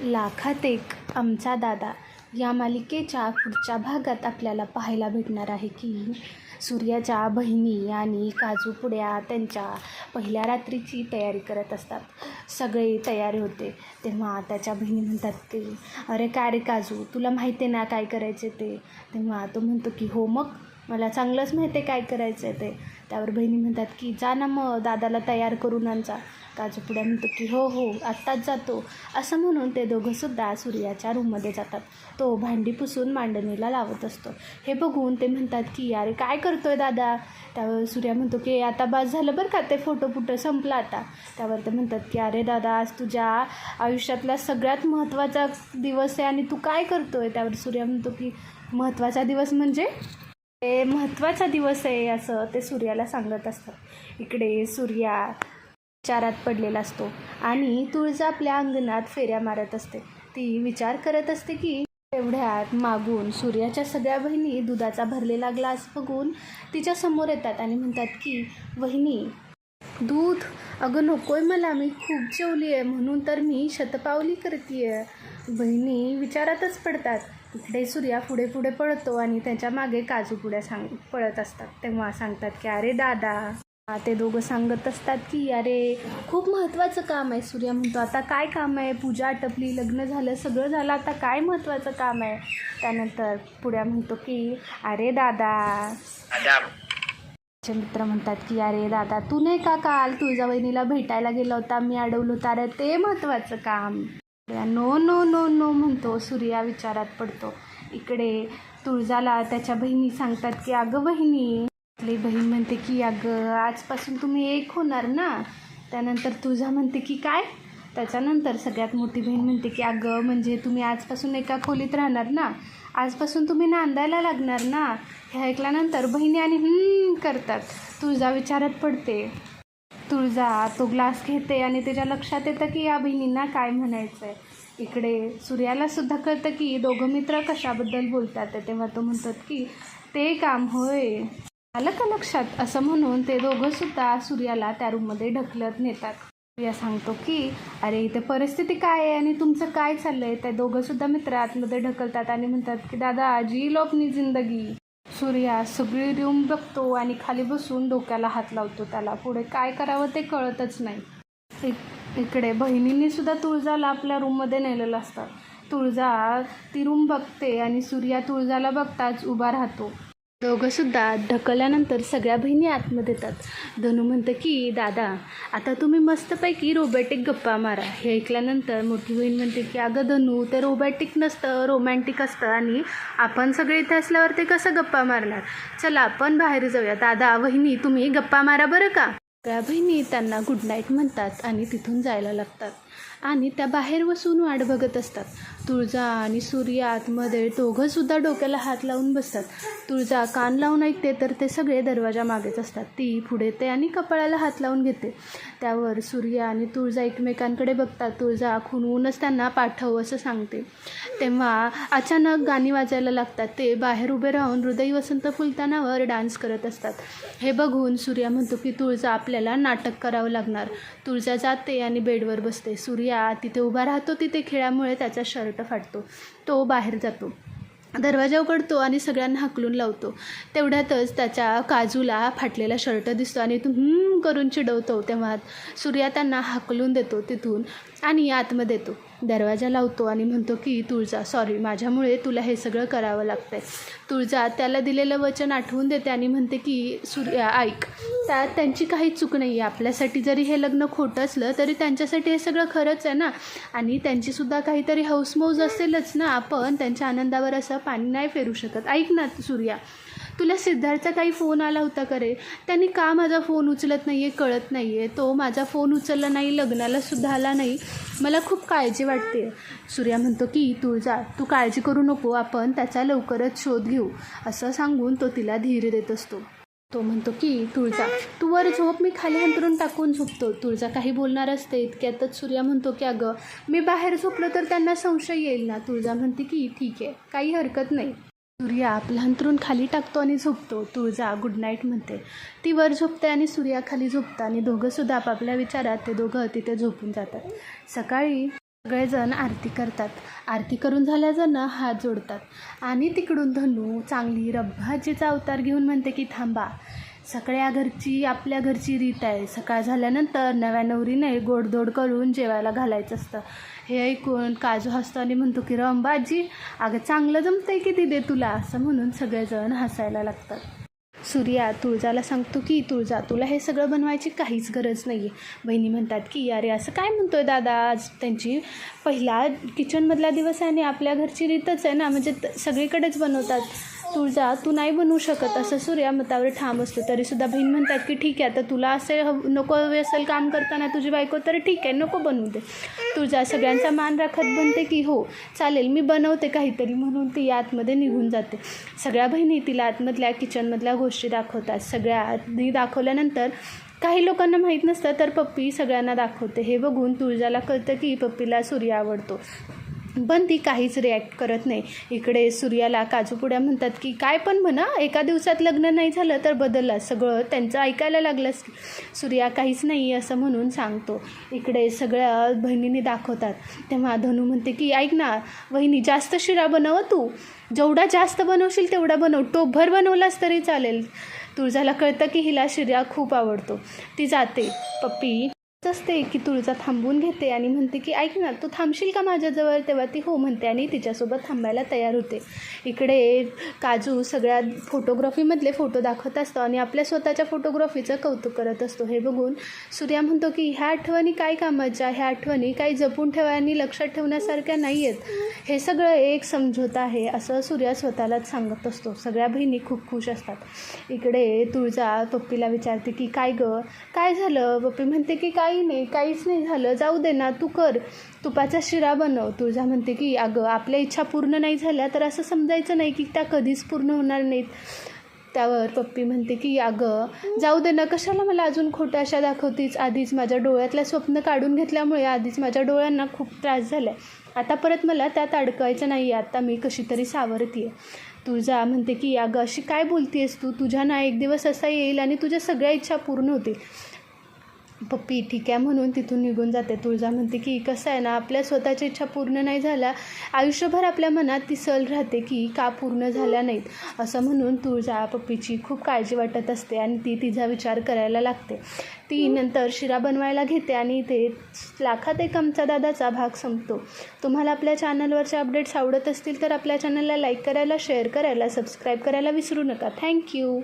लाखात एक आमचा दादा या मालिकेच्या पुढच्या भागात आपल्याला पाहायला भेटणार आहे की सूर्याच्या बहिणी आणि काजू पुड्या त्यांच्या पहिल्या रात्रीची तयारी करत असतात. सगळे तयारी होते. तेव्हा त्याच्या बहिणी म्हणतात की अरे काय रे काजू? तुला माहिती आहे ना काय करायचे ते? तेव्हा तो म्हणतो की हो मग? मला चांगलंच माहिती आहे काय करायचं आहे ते. त्यावर बहिणी म्हणतात की जा ना मग दादाला तयार करून आणजा काजपुड्या म्हणतो की हो हो आत्ताच जातो. असं म्हणून ते दोघंसुद्धा सूर्याच्या रूममध्ये जातात. तो भांडी पुसून मांडणीला लावत असतो. हे बघून ते म्हणतात की अरे काय करतोय दादा? त्यावर सूर्या म्हणतो की आता बस झालं बरं का ते फोटो फुटो संपला आता. त्यावर ते म्हणतात की अरे दादा आज तुझ्या आयुष्यातला सगळ्यात महत्त्वाचा दिवस आहे आणि तू काय करतोय? त्यावर सूर्या म्हणतो की महत्त्वाचा दिवस म्हणजे? ते महत्त्वाचा दिवस आहे असं ते सूर्याला सांगत असतात. इकडे सूर्या विचारात पडलेला असतो आणि तुळजा आपल्या अंगणात फेऱ्या मारत असते. ती विचार करत असते की एवढ्यात मागून सूर्याच्या सगळ्या बहिणी दुधाचा भरलेला ग्लास बघून तिच्या समोर येतात आणि म्हणतात की वहिनी दूध? अगं नकोय मला मी खूप जेवली आहे म्हणून तर मी शतपावली करते बहिणी विचारातच पडतात. इकडे सूर्या पुढे पुढे पळतो आणि त्याच्यामागे काजू पुड्या सांग पळत असतात. तेव्हा सांगतात की अरे दादा ते दोघं सांगत असतात की अरे खूप महत्त्वाचं काम आहे सूर्या. म्हणतो आता काय काम आहे? पूजा आटपली लग्न झालं सगळं झालं आता काय महत्त्वाचं काम आहे? त्यानंतर पुढ्या म्हणतो की अरे दादा. मित्र म्हणतात की अरे दादा तू नाही का काल तुळजा वहिनीला भेटायला गेला होता? मी अडवलं होतं. अरे ते महत्त्वाचं काम. नो नो नो नो म्हणतो सूर्या विचारात पडतो. इकडे तुळजाला त्याच्या बहिणी सांगतात की अगं बहिणी आपली बहीण म्हणते की अगं आजपासून तुम्ही एक होणार ना? त्यानंतर तुळजा म्हणते की काय? त्याच्यानंतर सगळ्यात मोठी बहीण म्हणते की अगं म्हणजे तुम्ही आजपासून एका खोलीत राहणार ना? आजपासून तुम्ही नांदायला लागणार ना? हे ऐकल्यानंतर बहिणी आणि करतात. तुळजा विचारात पडते. तुळजा तो ग्लास घेते आणि त्याच्या लक्षात येतं की या बहिणींना काय म्हणायचं आहे इकडे सूर्याला सुद्धा कळतं की दोघं मित्र कशाबद्दल बोलतात. आहे. तेव्हा तो म्हणतात की ते काम होय. आलं का लक्षात असं म्हणून ते दोघंसुद्धा सूर्याला त्या रूममध्ये ढकलत नेतात. सूर्या सांगतो की अरे इथे परिस्थिती काय आहे आणि तुमचं काय चाललंय? ते दोघंसुद्धा मित्र आतमध्ये ढकलतात आणि म्हणतात की दादा आजी लोपनी जिंदगी. सूर्या सगळी रूम बघतो आणि खाली बसून डोक्याला हात लावतो त्याला. पुढे काय करावं ते कळतच नाही. इकडे बहिणींनी सुद्धा तुळजाला आपल्या रूममध्ये नेलेलं असतं. तुळजा ती रूम बघते आणि सूर्या तुळजाला बघताच उभा राहतो. दोघंसुद्धा ढकलल्यानंतर सगळ्या बहिणी आतमध्ये येतात. धनू म्हणतं की दादा आता तुम्ही मस्तपैकी रोबॅटिक गप्पा मारा. हे ऐकल्यानंतर मोठी बहीण म्हणते की अगं धनू ते रोबॅटिक नसतं रोमॅन्टिक असतं आणि आपण सगळे इथे असल्यावर ते कसं गप्पा मारणार? चला आपण बाहेर जाऊया दादा वहिनी तुम्ही गप्पा मारा बरं का? सगळ्या बहिणी त्यांना गुड नाईट म्हणतात आणि तिथून जायला लागतात. आणि त्या बाहेर बसून वाट बघत असतात. तुळजा आणि सूर्य आतमध्ये दोघंसुद्धा डोक्याला हात लावून बसतात. तुळजा कान लावून ऐकते तर ते सगळे दरवाजा मागेच असतात. ती पुढे येते आणि कपाळाला हात लावून घेते. त्यावर सूर्य आणि तुळजा एकमेकांकडे बघतात. तुळजा खुणवूनच त्यांना पाठव असं सांगते. तेव्हा अचानक गाणी वाजायला लागतात. ते बाहेर उभे राहून हृदय वसंत फुलतानावर डान्स करत असतात. हे बघून सूर्या म्हणतो की तुळजा आपल्याला नाटक करावं लागणार. तुळजा जाते आणि बेडवर बसते. सूर्या तिथे उभा राहतो तिथे खेळामुळे त्याचा शर्ट फाटतो तो बाहेर जातो. दरवाजा उघडतो आणि सगळ्यांना हाकलून लावतो. तेवढ्यातच त्याच्या काजूला फाटलेला शर्ट दिसतो आणि तो करून चिडवतो. तेव्हा सूर्या त्यांना हाकलून देतो तिथून आणि आतमध्ये येतो. दरवाजा लावतो आणि म्हणतो की तुळजा सॉरी माझ्यामुळे तुला हे सगळं करावं लागतं आहे तुळजा त्याला दिलेलं वचन आठवून देते आणि म्हणते की सूर्या ऐक त्यात त्यांची काही चूक नाही आहे आपल्यासाठी जरी हे लग्न खोटं असलं तरी त्यांच्यासाठी हे सगळं खरंच आहे ना? आणि त्यांचीसुद्धा काहीतरी हौसमौज असेलच ना आपण? त्यांच्या आनंदावर असं पाणी नाही फेरू शकत. ऐक ना सूर्या. तुला सिद्धार्थचा काही फोन आला होता का रे? त्यांनी का माझा फोन उचलत नाही आहे कळत नाही आहे तो माझा फोन उचलला नाही लग्नालासुद्धा आला नाही. मला खूप काळजी वाटते. सूर्या म्हणतो की तुळजा तू काळजी करू नको. आपण त्याचा लवकरच शोध घेऊ. असं सांगून तो तिला धीर देत असतो. तो म्हणतो की तुळजा तू वर झोप. मी खाली अंतरून टाकून झोपतो. तुळजा काही बोलणार असते इतक्यातच. सूर्या म्हणतो की अगं मी बाहेर झोपलो तर त्यांना संशय येईल ना. तुळजा म्हणते की ठीक आहे. काही हरकत नाही. सूर्या आपलं अंतरून खाली टाकतो आणि झोपतो. तुळजा गुड नाईट म्हणते. ती वर झोपते आणि सूर्या खाली झोपतं आणि दोघंसुद्धा आपापल्या विचारात ते दोघं तिथे झोपून जातात. सकाळी सगळेजण आरती करतात. आरती करून झाल्याजणं हात जोडतात. आणि तिकडून धनू चांगली रब्बाजीचा अवतार घेऊन म्हणते की थांबा. सगळ्या घरची आपल्या घरची रीत आहे. सकाळ झाल्यानंतर नव्या नवरीने गोडधोड करून जेवायला घालायचं असतं. हे ऐकून काजू हसतो आणि म्हणतो की रंबाजी अगं चांगलं जमतंय की दिदे तुला? असं म्हणून सगळेजण हसायला लागतात. सूर्या तुळजाला सांगतो की तुळजा तुला हे सगळं बनवायची काहीच गरज नाही आहे बहिणी म्हणतात की अरे असं काय म्हणतोय दादा? आज त्यांची पहिला किचनमधला दिवस आहे आणि आपल्या घरची रीतच आहे ना? म्हणजे त- सगळीकडेच बनवतात. तुळजा तू नाही बनवू शकत असं सूर्या मतावर ठाम असतो. तरीसुद्धा बहीण म्हणतात की ठीक आहे आता तुला असे नको हवे असेल काम करताना तुझी बायको तर ठीक आहे नको बनवू दे. तुळजा सगळ्यांचा मान राखत बनते की हो चालेल मी बनवते काहीतरी म्हणून ती आतमध्ये निघून जाते. सगळ्या बहिणी तिला आतमधल्या किचनमधल्या गोष्टी दाखवतात. सगळ्या आधी दाखवल्यानंतर काही लोकांना माहीत नसतं तर पप्पी सगळ्यांना दाखवते. हे बघून तुळजाला कळतं की पप्पीला सूर्य आवडतो. पण ती काहीच रिॲक्ट करत नाही. इकडे सूर्याला काजूपुड्या म्हणतात की काय पण म्हणा एका दिवसात लग्न नाही झालं तर बदलला. सगळं त्यांचं ऐकायला लागलंच की सूर्या काहीच नाही असं म्हणून सांगतो. इकडे सगळ्या बहिणींनी दाखवतात. तेव्हा धनू म्हणते की ऐक ना वहिनी जास्त शिरा बनव तू. जेवढा जास्त बनवशील तेवढा बनव. टोपभर बनवलास तरी चालेल. तुळजाला कळतं की हिला शिरा खूप आवडतो. ती जाते. पप्पी असते की तुळजा थांबवून घेते आणि म्हणते की ऐक ना तू थांबशील का माझ्याजवळ? तेव्हा ती हो म्हणते आणि तिच्यासोबत थांबायला तयार होते. इकडे काजू सगळ्या फोटोग्राफीमधले फोटो दाखवत असतो आणि आपल्या स्वतःच्या फोटोग्राफीचं कौतुक करत असतो. हे बघून सूर्या म्हणतो की ह्या आठवणी काय कामाच्या? ह्या आठवणी काही जपून ठेवा आणि लक्षात ठेवण्यासारख्या नाही आहेत हे सगळं एक समझोता आहे असं सूर्या स्वतःलाच सांगत असतो. सगळ्या बहिणी खूप खुश असतात. इकडे तुळजा पप्पीला विचारते की काय गं? काय झालं? पप्पी म्हणते की काय काही नाही काहीच नाही झालं. जाऊ दे ना तू कर. तुपाचा शिरा बनव. तुळजा म्हणते की अगं आपल्या इच्छा पूर्ण नाही झाल्या तर असं समजायचं नाही की त्या कधीच पूर्ण होणार नाहीत. त्यावर पप्पी म्हणते की अगं जाऊ दे ना कशाला मला अजून खोट्या अशा दाखवतीच आधीच माझ्या डोळ्यातलं स्वप्न काढून घेतल्यामुळे आधीच माझ्या डोळ्यांना खूप त्रास झाला आहे आता परत मला त्यात अडकायचं नाही आहे आता मी कशी तरी सावरती आहे तुळजा म्हणते की अगं अशी काय बोलतेस तू? तुझ्या ना एक दिवस असा येईल आणि तुझ्या सगळ्या इच्छा पूर्ण होतील. पप्पी ठीक आहे म्हणून तिथून निघून जाते तुळजा. म्हणते की कसं आहे ना आपल्या स्वतःच्या इच्छा पूर्ण नाही झाल्या. आयुष्यभर आपल्या मनात ती सल राहते की का पूर्ण झाल्या नाहीत. असं म्हणून तुळजा पप्पीची खूप काळजी वाटत असते आणि ती तिचा विचार करायला लागते. ती नंतर शिरा बनवायला घेते आणि ते लाखात एक आमचा दादाचा भाग संपतो. तुम्हाला आपल्या चॅनलवरचे अपडेट्स आवडत असतील तर आपल्या चॅनलला लाईक करायला शेअर करायला सबस्क्राईब करायला विसरू नका. थँक्यू